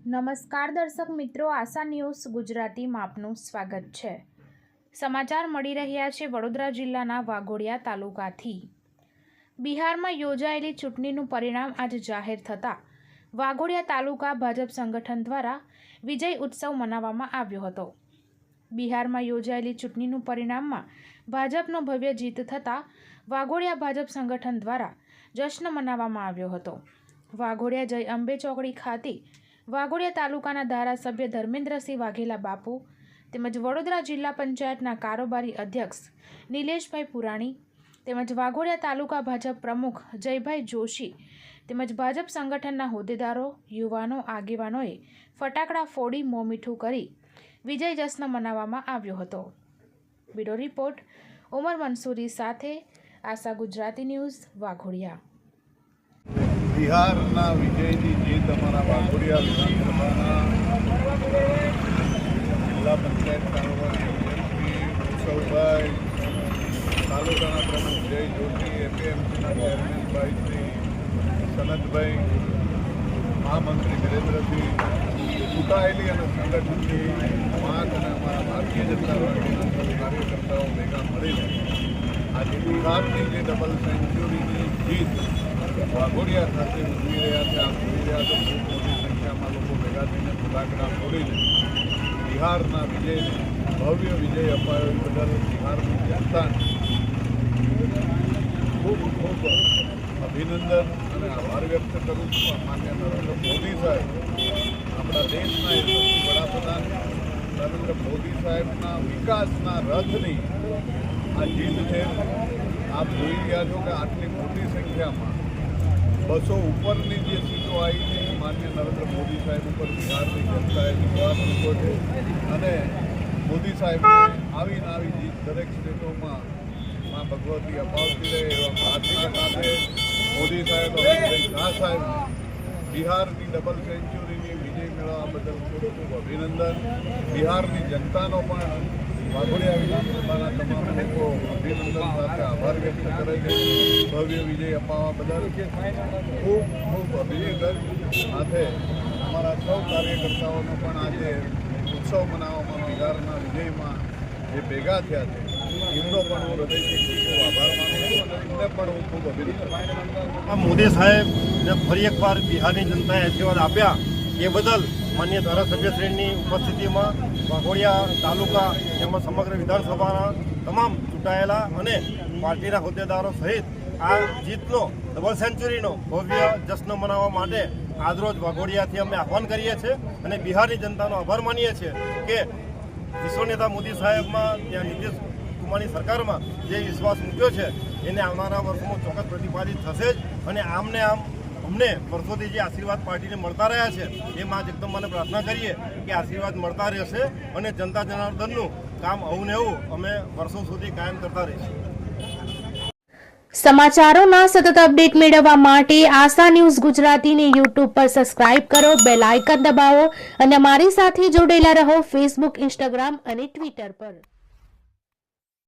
નમસ્કાર દર્શક મિત્રો, આશા ન્યૂઝ ગુજરાતીમાં આપનું સ્વાગત છે. સમાચાર મળી રહ્યા છે વડોદરા જિલ્લાના વાઘોડિયા તાલુકાથી. બિહારમાં યોજાયેલી ચૂંટણીનું પરિણામ આજ જાહેર થતાં વાઘોડિયા તાલુકા ભાજપ સંગઠન દ્વારા વિજય ઉત્સવ મનાવવામાં આવ્યો હતો. બિહારમાં યોજાયેલી ચૂંટણીનું પરિણામમાં ભાજપનો ભવ્ય જીત થતાં વાઘોડિયા ભાજપ સંગઠન દ્વારા જશ્ન મનાવવામાં આવ્યો હતો. વાઘોડિયા જય અંબે ચોકડી ખાતે વાઘોડિયા તાલુકાના ધારાસભ્ય ધર્મેન્દ્રસિંહ વાઘેલા બાપુ તેમજ વડોદરા જિલ્લા પંચાયતના કારોબારી અધ્યક્ષ નિલેશભાઈ પુરાણી તેમજ વાઘોડિયા તાલુકા ભાજપ પ્રમુખ જયભાઈ જોશી તેમજ ભાજપ સંગઠનના હોદ્દેદારો, યુવાનો, આગેવાનોએ ફટાકડા ફોડી મોં મીઠું કરી વિજય જશ્ન મનાવવામાં આવ્યો હતો. બ્યુરો રિપોર્ટ, ઉમર મંસૂરી સાથે આશા ગુજરાતી ન્યૂઝ વાઘોડિયા. બિહારના વિજયની જીત તમારા વાઘોડિયા વિધાનસભાના જિલ્લા પંચાયત ઉત્સવભાઈ તાલુકાના પ્રમુખ જય જોશી, એપીએમસીના ચેરમેનભાઈ શ્રી સનતભાઈ, મહામંત્રી વિરેન્દ્રસિંહ ચૂંટાયેલી અને સંગઠનની માંગ અને અમારા ભારતીય જનતા પાર્ટીના કાર્યકર્તાઓ ભેગા મળીને આજે બિહારની જે ડબલ સેન્ચુરીની જીત વાઘોડિયા ખાતે ઉજવી રહ્યા છે આપ જોઈ રહ્યા છો મોટી સંખ્યામાં લોકો ભેગા થઈને ફટાકડા ફોડીને બિહારના વિજયને ભવ્ય વિજય અપાયો બદલ બિહારની જનતાને ખૂબ ખૂબ અભિનંદન અને આભાર વ્યક્ત કરું છું માન્ય નરેન્દ્ર મોદી સાહેબ આપણા દેશના યશસ્વી વડાપ્રધાન નરેન્દ્ર મોદી સાહેબના વિકાસના રથની આ જીત છે. આપ જોઈ રહ્યા છો કે આટલી મોટી સંખ્યામાં બસો ઉપરની જે સીટો આવી છે માન્ય નરેન્દ્ર મોદી સાહેબ ઉપર બિહારની જનતાએ વિશ્વાસ મૂક્યો છે. અને મોદી સાહેબ આવીને આવી જીત દરેક સ્ટેટોમાં માં ભગવતી અપાવતી રહે એવા પ્રાર્થના સાથે મોદી સાહેબ અમિતભાઈ શાહ સાહેબ બિહારની ડબલ સેન્ચુરીની વિજય મેળવવા બદલ ખૂબ ખૂબ અભિનંદન. બિહારની જનતાનો પણ વાઘોડિયા વિધાનસભાના તમામ લોકો અભિનંદન સાથે આભાર વ્યક્ત કરે છે. ભવ્ય વિજય અપાવવા બદલ ખૂબ ખૂબ અભિનંદન. સાથે અમારા સૌ કાર્યકર્તાઓનો પણ આજે ઉત્સવ મનાવવામાં બિહારના વિજયમાં જે ભેગા થયા છે, એમનો પણ હું હૃદયથી ખૂબ આભાર માનું છું અને એમને પણ હું ખૂબ અભિનંદન મોદી સાહેબ જે ફરી એકવાર બિહારની જનતાએ આશીર્વાદ આપ્યા, એ બદલ માન્ય ધારાસભ્યશ્રીની ઉપસ્થિતિમાં વાઘોડિયા તાલુકા તેમજ સમગ્ર વિધાનસભાના તમામ ચૂંટાયેલા અને પાર્ટીના હોદ્દેદારો સહિત આ જીતનો ડબલ સેન્ચુરીનો ભવ્ય જશ્ન મનાવવા માટે આજરોજ વાઘોડિયાથી અમે આહવાન કરીએ છીએ અને બિહારની જનતાનો આભાર માનીએ છીએ કે વિશ્વ નેતા મોદી સાહેબમાં ત્યાં નીતિશ કુમારની સરકારમાં જે વિશ્વાસ મૂક્યો છે, એને આવનારા વર્ષોમાં ચોક્કસ પ્રતિપાદિત થશે જ અને આમને આમ અમને વર્ષોથી જે આશીર્વાદ પાર્ટીને મળતા રહ્યા છે, એ માં જગદંબાને પ્રાર્થના કરીએ કે આશીર્વાદ મળતા રહેશે અને જનતા જનાર્દનનું કામ આવું ને એવું અમે વર્ષો સુધી કાયમ કરતા રહીશું. સમાચારોના સતત અપડેટ મેળવવા માટે આશા ન્યૂઝ ગુજરાતીને યુટ્યુબ પર સબસ્ક્રાઇબ કરો, બેલ આઇકન દબાવો અને અમારી સાથે જોડેલા રહો ફેસબુક, ઇન્સ્ટાગ્રામ અને ટ્વિટર પર.